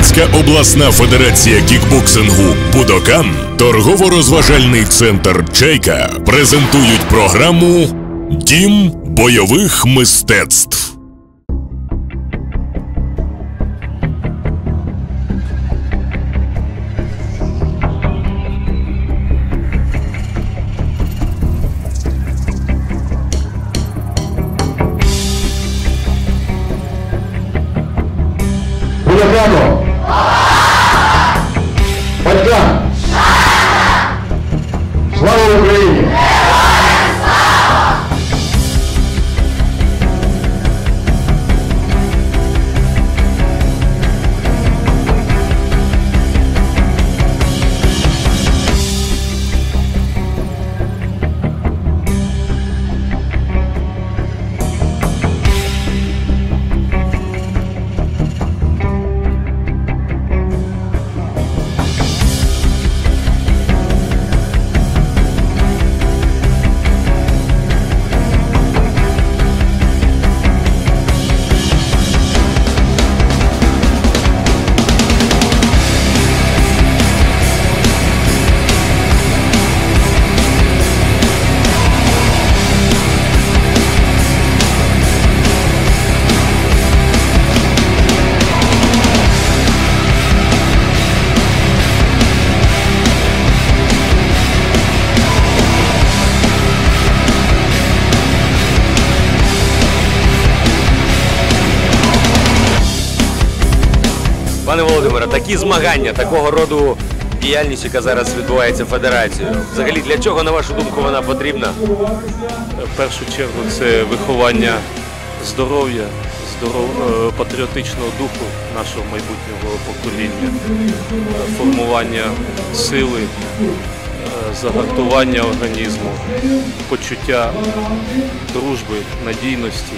Рівненська обласна федерація кікбоксингу Будокан, торгово-розважальний центр Чайка презентують програму Дім бойових мистецтв. Будокану! Пане Володимире, такі змагання, такого роду діяльність, яка зараз відбувається федерацією. Взагалі, для чого, на вашу думку, вона потрібна? В першу чергу це виховання здоров'я, здоров... е, патріотичного духу нашого майбутнього покоління, формування сили, е, загартування організму, почуття дружби, надійності,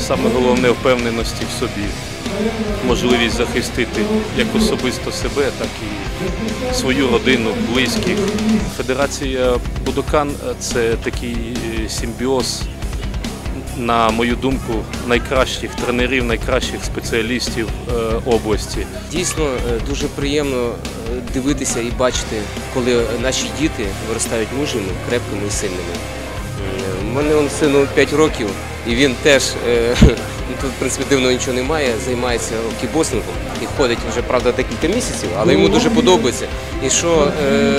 саме головне впевненості в собі, можливість захистити як особисто себе, так і свою родину, близьких. Федерація Будокан це такий е, симбіоз, на мою думку, найкращих тренерів, найкращих спеціалістів е, області. Дійсно е, дуже приємно дивитися і бачити, коли наші діти виростають мужніми, крепкими і сильними. У мене сину 5 років, і він теж тут принципі дивно нічого немає, займається кібоксингом і ходить вже правда декілька місяців, але йому дуже подобається. І що е,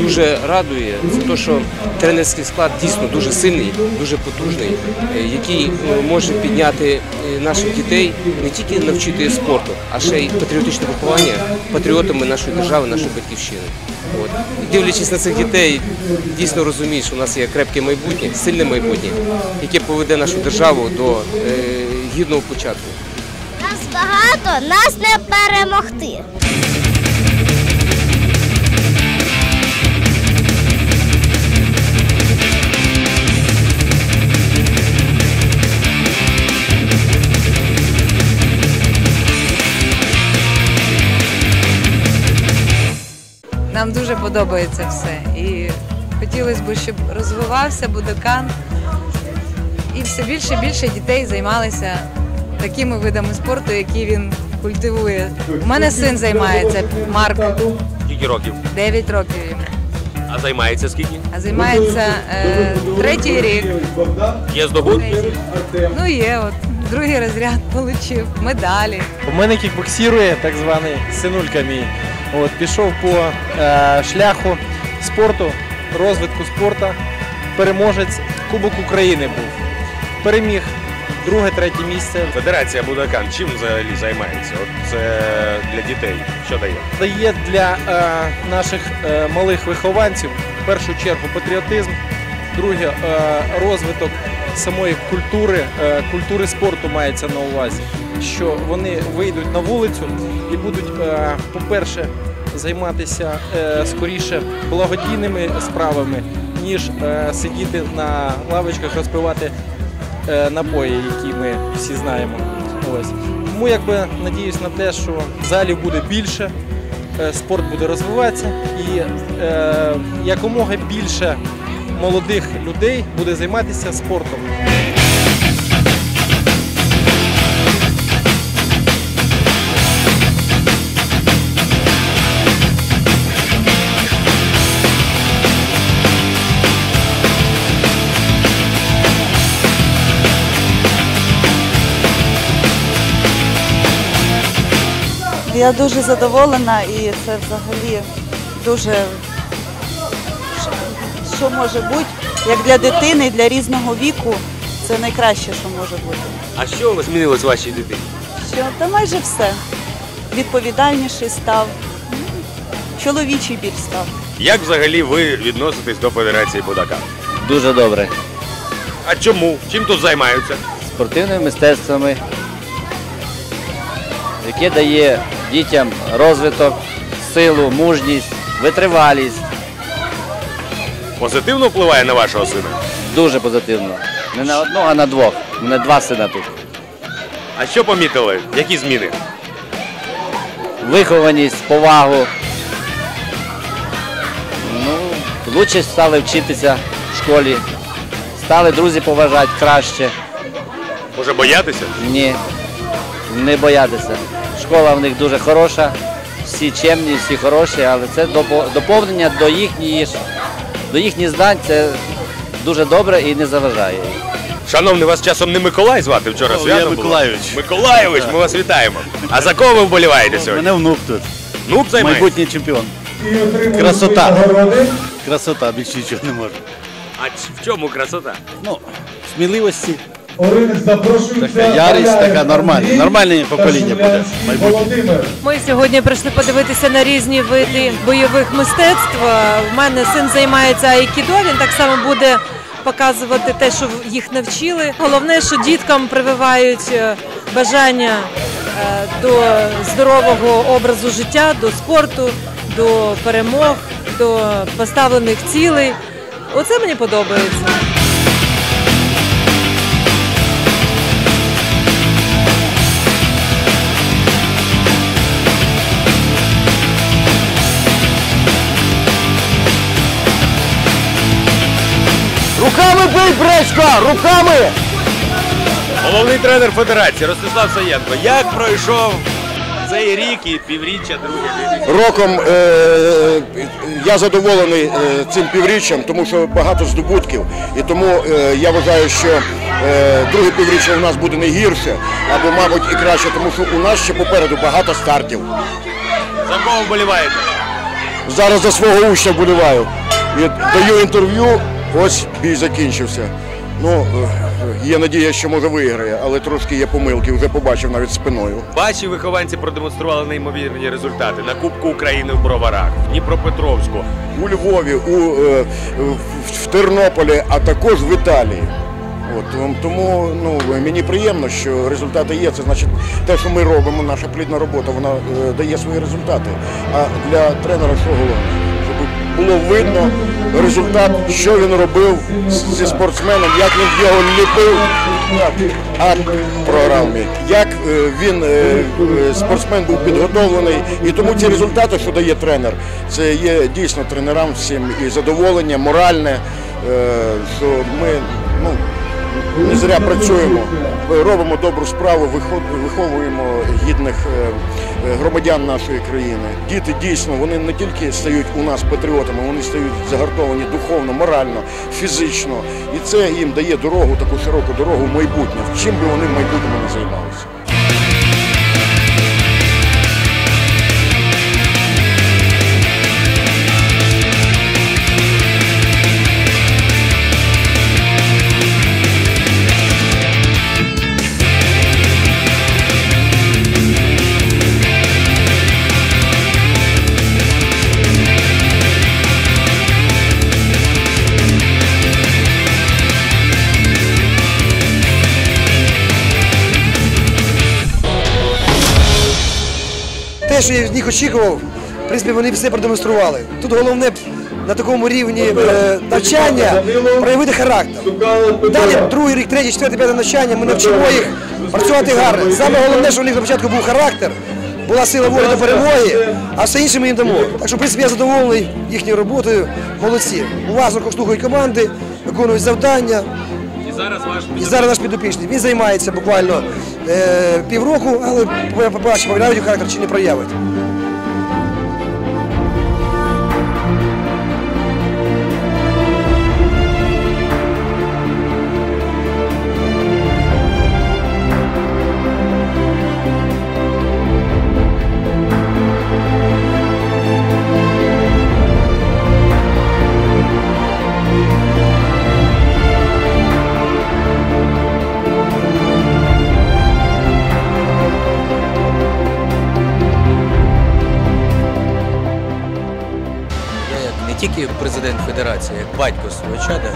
дуже радує, це те, що тренерський склад дійсно дуже сильний, дуже потужний, е, який е, може підняти е, наших дітей не тільки навчити спорту, а ще й патріотичне виховання патріотами нашої держави, нашої батьківщини. От. І дивлячись на цих дітей, дійсно розумієш, що у нас є крепке майбутнє, сильне майбутнє, яке поведе нашу державу до гідного початку. Нас багато, нас не перемогти. Нам дуже подобається все. І хотілося б, щоб розвивався Будокан. І все більше і більше дітей займалися такими видами спорту, які він культивує. У мене син займається, Марк, Скільки років? 9 років йому. А займається скільки? А займається е, третій рік. Є здобут? Ну є, от другий розряд отримав, медалі. У мене кікбоксирує так званий синулька мій. От, пішов по е, шляху спорту, розвитку спорту. Переможець Кубок України був. Переміг друге, третє місце. Федерація Будокан чим взагалі займається? От це для дітей. Що дає? Дає для е, наших е, малих вихованців в першу чергу патріотизм, друге е, розвиток самої культури, е, культури спорту мається на увазі, що вони вийдуть на вулицю і будуть, е, по-перше, займатися е, скоріше благодійними справами, ніж е, сидіти на лавочках, розпивати напої, які ми всі знаємо. Ось. Тому якби надіюсь на те, що залів буде більше, е, спорт буде розвиватися і е, якомога більше молодих людей буде займатися спортом. Я дуже задоволена і це взагалі дуже що- може бути, як для дитини, для різного віку, це найкраще, що може бути. А що змінилось в вашій дитині? Що та майже все. Відповідальніший став, чоловічий більш став. Як взагалі ви відноситесь до Федерації Будака? Дуже добре. А чому? Чим тут займаються? Спортивними мистецтвами, яке дає дітям розвиток, силу, мужність, витривалість. Позитивно впливає на вашого сина? Дуже позитивно. Не на одного, а на двох. У мене два сина тут. А що помітили? Які зміни? Вихованість, повагу. Ну, лучше стали вчитися в школі. Стали друзі поважати краще. Може боятися? Ні, не боятися. Школа в них дуже хороша, всі чемні, всі хороші, але це доповнення до ж- до їхніх знань це дуже добре і не заважає. Шановний, вас часом не Миколай звати вчора О, свято я було? Миколайович. Миколайович, ми вас вітаємо. А за кого ви вболіваєте сьогодні? Мене внук тут. Внук займається? Майбутній чемпіон. Красота. Красота, більше нічого не може. А в чому красота? Ну, сміливості. Така Така ярість, така нормальна. Нормальне покоління буде. Майбутнє. Ми сьогодні прийшли подивитися на різні види бойових мистецтв. У мене син займається айкідо, він так само буде показувати те, що їх навчили. Головне, що діткам прививають е, бажання е, до здорового образу життя, до спорту, до перемог, до поставлених цілей. Оце мені подобається. Руками бий, Бречка! Руками! Головний тренер Федерації Ростислав Саєнко. Як пройшов цей рік і півріччя друге? Роком е, я задоволений е, цим півріччям, тому що багато здобутків. І тому е, я вважаю, що е, друге півріччя у нас буде не гірше, або, мабуть, і краще, тому що у нас ще попереду багато стартів. За кого вболіваєте? Зараз за свого учня вболіваю. І даю інтерв'ю, ось бій закінчився. Ну, е, є надія, що може виграє, але трошки є помилки, вже побачив навіть спиною. Ваші вихованці продемонстрували неймовірні результати на Кубку України в Броварах, в Дніпропетровську. у Львові, у, е, в- Тернополі, а також в Італії. От, тому- тому ну, мені приємно, що результати є. Це значить те, що ми робимо, наша плідна робота, вона е, дає свої результати. А для тренера що головне? Було видно результат, що він робив зі спортсменом, як він його ліпив. А програв мій. Як е, він е, е, спортсмен був підготовлений, і тому ці результати, що дає тренер, це є дійсно тренерам всім і задоволення, моральне, що ми ну, не зря працюємо, робимо добру справу, вихо- виховуємо гідних е, е, громадян нашої країни. Діти дійсно вони не тільки стають у нас патріотами, вони стають загартовані духовно, морально, фізично. І це їм дає дорогу, таку широку дорогу в майбутнє, чим би вони в майбутньому не займалися. Що я від них очікував, в принципі, вони все продемонстрували. Тут головне на такому рівні е, навчання проявити характер. Далі другий рік, третій, четвертий, п'ятий навчання, ми навчимо їх працювати гарно. Саме головне, що у них на початку був характер, була сила волі до перемоги, а все інше ми їм дамо. Так що, в принципі, я задоволений їхньою роботою. Молодці. Уважно слухають команди, виконують завдання. Зараз ваш І зараз наш підопічний. Він займається буквально е, півроку, але побачимо, проявить характер чи не проявить. Президент федерації, як батько свого чада,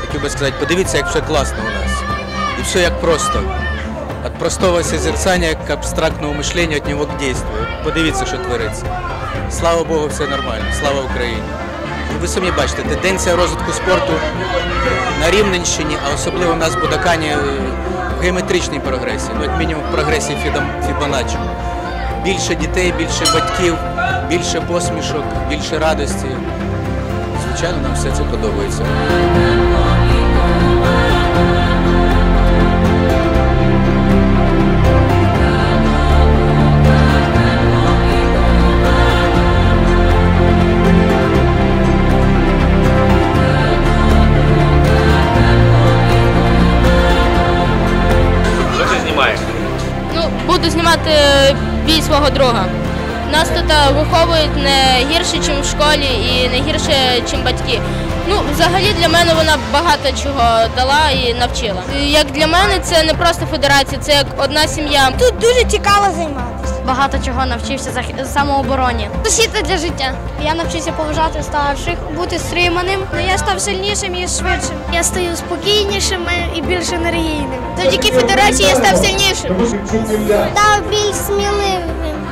хотів би сказати, подивіться, як все класно у нас. И все як просто. От простого созерцания к абстрактному мышлению, от него к действию. Подивіться, що твориться. Слава Богу, все нормально. Слава Україні. Ви самі бачите, тенденція розвитку спорту на Рівненщині, а особливо в нас в Будакані е, в геометричній прогресії, ну як мінімум в прогресії Фібоначчі. Більше дітей, більше батьків, більше посмішок, більше радості. Звичайно, нам все це подобається. Що ти знімаєш? Ну, буду знімати бій свого друга. Нас тут е, виховують не гірше, ніж в школі, і не гірше, ніж батьки. Ну, взагалі для мене вона багато чого дала і навчила. Як для мене, це не просто федерація, це як одна сім'я. Тут дуже цікаво займатися. Багато чого навчився за самообороні. Освіта для життя. Я навчився поважати старших, бути стриманим. Ну, Я став сильнішим і швидшим. Я стаю спокійнішим і більш енергійним. Завдяки федерації я став сильнішим. Став більш сміливим.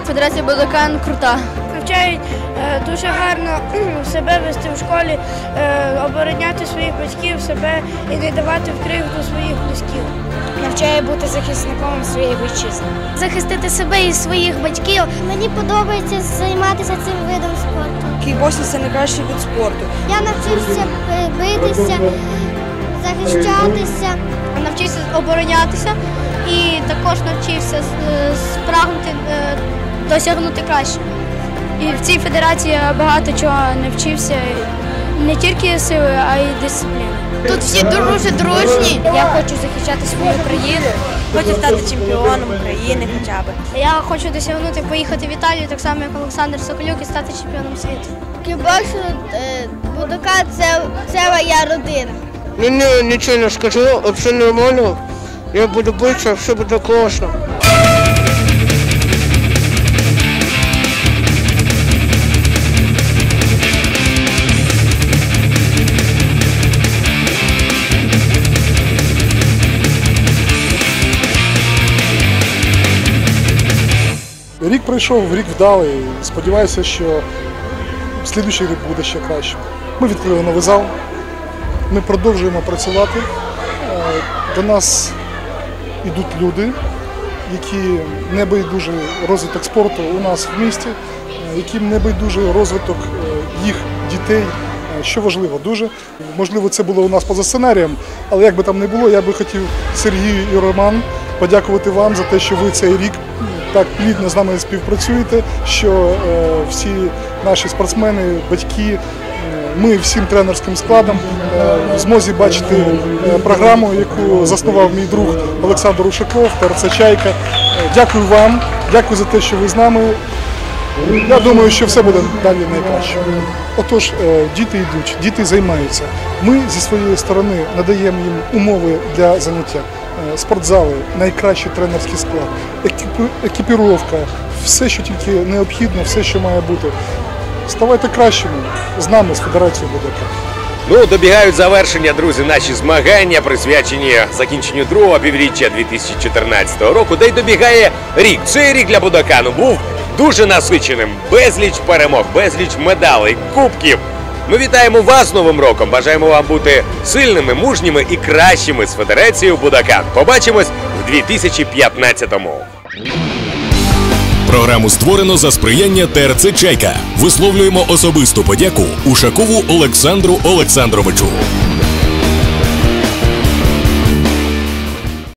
Федерація Бодокан крута. Навчають е, дуже гарно себе вести в школі, е, обороняти своїх батьків, себе і не давати вкривду своїх близьких. Навчає бути захисником своєї вітчизни. Захистити себе і своїх батьків. Мені подобається займатися цим видом спорту. Кікбоксинг – це найкращий від спорту. Я навчився е, битися, захищатися. Навчився оборонятися і також навчився спрагнути досягнути краще. І в цій федерації я багато чого навчився, не тільки сили, а й дисципліни. Тут всі дуже дружні. Я хочу захищати свою країну. Хочу стати чемпіоном України хоча б. Я хочу досягнути поїхати в Італію, так само як Олександр Соколюк, і стати чемпіоном світу. Кібоксинг, Будука це, це моя родина. Ну, не, нічого не скажу, все нормально. Я буду битися, все буде класно. Пройшов, рік вдалий. Сподіваюся, що слідуючий рік буде ще краще. Ми відкрили новий зал, ми продовжуємо працювати. Е, До нас йдуть люди, які не розвиток спорту у нас в місті, е, яким не байдужий розвиток е, їх дітей. Що важливо дуже. Можливо, це було у нас поза сценарієм, але як би там не було, я би хотів Сергію і Роман подякувати вам за те, що ви цей рік так плідно з нами співпрацюєте, що е, всі наші спортсмени, батьки, е, ми всім тренерським складом е, в змозі бачити програму, яку заснував мій друг Олександр Ушаков, ТРЦ Чайка. Дякую вам, дякую за те, що ви з нами. Я думаю, що все буде далі найкраще. Отож, діти йдуть, діти займаються. Ми зі своєї сторони надаємо їм умови для заняття. Е, Спортзали, найкращий тренерський склад, екіпіровка, все, що тільки необхідно, все, що має бути. Ставайте кращими з нами, з Федерацією БДК. Ну, добігають завершення, друзі, наші змагання, присвячені закінченню другого півріччя 2014 року, де й добігає рік. Цей рік для Будакану був дуже насиченим. Безліч перемог, безліч медалей, кубків. Ми вітаємо вас Новим роком. Бажаємо вам бути сильними, мужніми і кращими з Федерацією Будакан. Побачимось в 2015-му. Програму створено за сприяння ТРЦ Чайка. Висловлюємо особисту подяку Ушакову Олександру Олександровичу.